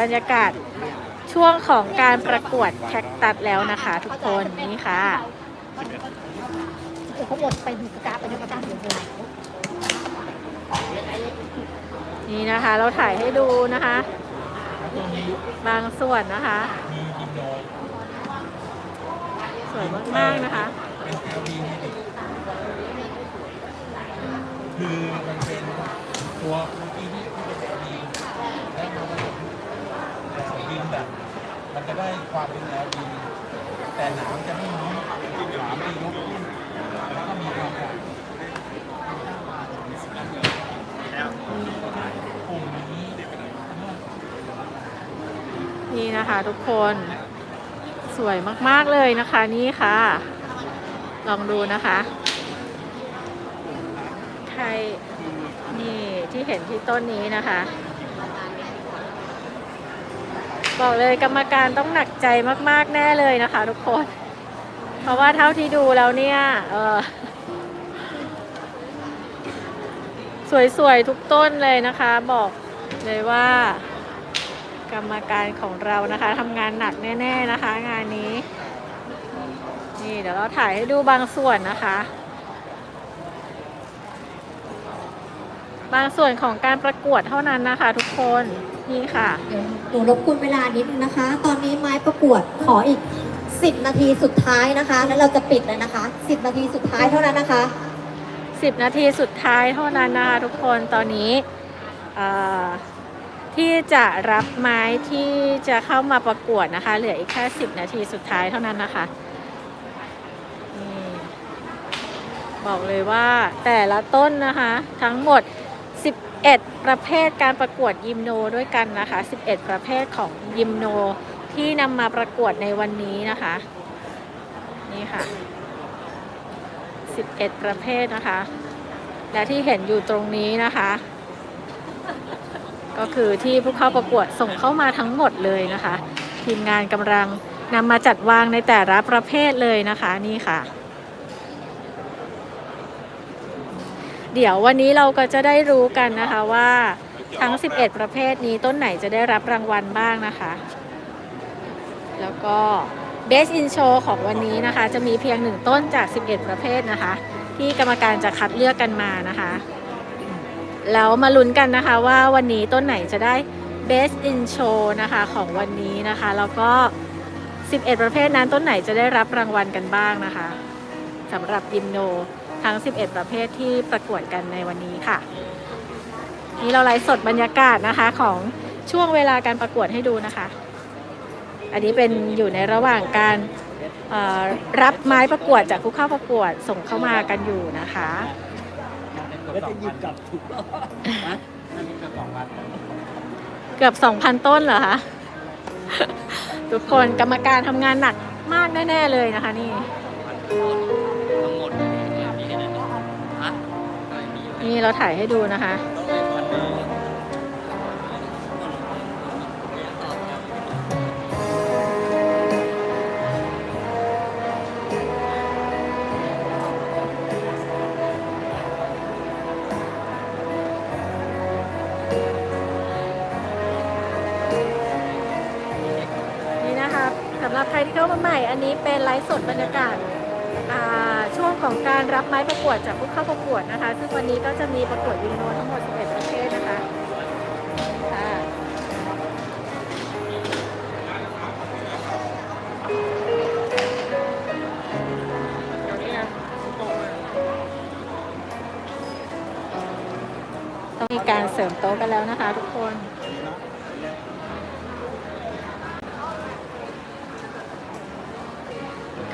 บรรยากาศช่วงของการประกวดแคคตัสแล้วนะคะ ทุกคนนี่ค่ะเดี๋ยวเขาหมดไปดูกระกาไปดูกระกาเดี๋ยวเลยนี่นะคะ เราถ่ายให้ดูนะคะ บางส่วนนะคะ สวยมากๆนะคะคือมันเป็นตัวเมื่อกี้ที่ที่เป็นดีแล้วมันแต่สดินแบบมันจะได้ ความเป็นแนวดีแต่หนามจะไม่มีหนามจะยกขึ้นแล้วก็มีความแบบกลุ่มนี้นี่นะคะทุกคนสวยมาก ๆ เลยนะคะนี่ค่ะ ลองดูนะคะใครนี่ที่เห็นที่ต้นนี้นะคะ บอกเลยกรรมการต้องหนักใจมาก ๆ แน่เลยนะคะทุกคน เพราะว่าเท่าที่ดูแล้วเนี่ยเออสวย ๆ ทุกต้นเลยนะคะ บอกเลยว่า กรรมการของเรานะคะทำงานหนักแน่ ๆ นะคะ งานนี้ นี่เดี๋ยวเราถ่ายให้ดูบางส่วนนะคะ บางส่วนของการประกวดเท่านั้นนะคะ ทุกคน นี่ค่ะ เดี๋ยวหนูรบกวนเวลานิดนึงนะคะ ตอนนี้ไม้ประกวดขออีก 10 นาทีสุดท้ายนะคะ แล้วเราจะปิดเลยนะคะ 10 นาทีสุดท้ายเท่านั้นนะคะ 10 นาทีสุดท้ายเท่านั้นนะคะทุกคนตอนนี้เอ่อที่จะรับไม้ที่จะเข้ามาประกวดนะคะ เหลืออีกแค่10 นาทีสุดท้ายเท่านั้นนะคะนี่บอกเลยว่าแต่ละต้นนะคะ ทั้งหมด 11 ประเภทการประกวดยิมโนด้วยกันนะคะ 11 ประเภทของยิมโนที่นำมาประกวดในวันนี้นะคะ นี่ค่ะ 11 ประเภทนะคะ และที่เห็นอยู่ตรงนี้นะคะ ก็คือที่ผู้เข้าประกวดส่งเข้ามาทั้งหมดเลยนะคะ ทีมงานกำลังนำมาจัดวางในแต่ละประเภทเลยนะคะ นี่ค่ะ เดี๋ยววันนี้เราก็จะได้รู้กันนะคะว่าทั้ง 11 ประเภทนี้ต้นไหนจะได้รับรางวัลบ้างนะคะ แล้วก็ Best in Show ของวันนี้นะคะ จะมีเพียงหนึ่งต้นจาก 11 ประเภทนะคะ ที่กรรมการจะคัดเลือกกันมานะคะ แล้วมาลุ้นกันนะคะว่าวันนี้ต้นไหนจะได้ Best in Show นะคะของวันนี้นะคะ แล้วก็ 11 ประเภทนั้นต้นไหนจะได้รับรางวัลกันบ้างนะคะสำหรับยิมโน ทั้ง 11 ประเภทที่ประกวดกันในวันนี้ค่ะ นี่เราไลฟ์สดบรรยากาศนะคะของช่วงเวลาการประกวดให้ดูนะคะ อันนี้เป็นอยู่ในระหว่างการเอ่อรับไม้ประกวดจากผู้เข้าประกวดส่งเข้ามากันอยู่นะคะแล้วจะหยิบกลับถูกแล้วนะมันมีกระสองวันเกือบ2,000ต้นเหรอคะ ทุกคนกรรมการทำงานหนักมากแน่ ๆ เลยนะคะนี่ นี่เราถ่ายให้ดูนะคะ นี่นะคะสำหรับใครที่เข้ามาใหม่ อันนี้เป็นไลฟ์สดบรรยากาศ ช่วงของการรับไม้ประกวดจากผู้เข้าประกวดนะคะ ซึ่งวันนี้ก็จะมีประกวดยิงโนทั้งหมด 11 ประเภทนะคะค่ะต้องมีการเสริมโต๊ะกันแล้วนะคะทุกคน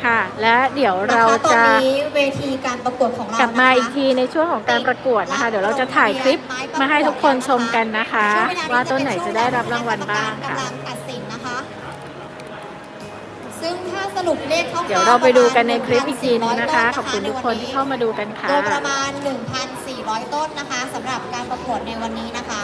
ค่ะ และเดี๋ยวเรานะคะตอนจะนี้เวทีการประกวดของเรากลับมานะคะอีกทีในช่วงของการประกวดนะคะ เดี๋ยวเราจะถ่ายคลิปมาให้ทุกคนชมกันนะคะ ว่าต้นไหนจะได้รับรางวัลบ้างค่ะกำลังตัดสินนะคะ ซึ่งถ้าสรุปเลขเข้าๆเดี๋ยวเราไปดูกันในคลิปอีกทีนึงนะคะ1,400ขอบคุณทุกคนที่เข้ามาดูกันค่ะโดยประมาณ 1,400 ต้นนะคะสำหรับการประกวดในวันนี้นะคะ